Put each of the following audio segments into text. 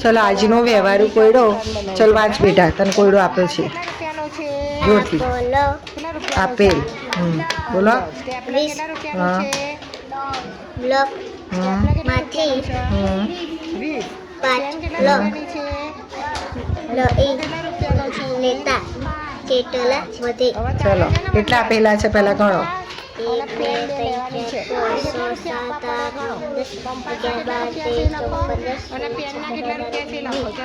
ચલો આજનો વ્યવહારુ કોયડો ચલ વાંચ બેટા તને કોયડો આપ્યો છે. રૂપિયાનો આપેલ. બોલો. હા. બ્લોકમાંથી. પાંચ બ્લોક લેતા કેટલા વધે ચલો કેટલા આપેલા છે પહેલા ગણો.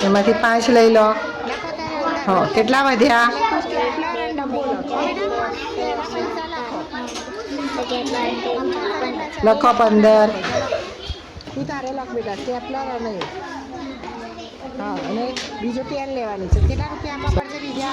એમાંથી પાંચ લઈ લો. હા કેટલા વધ્યા? લખો. પંદર. તું તારે લખ બેટા સ્ટેપલર અને હા અને બીજું પેન લેવાની છે. કેટલા રૂપિયા આપવા પડશે? બીજા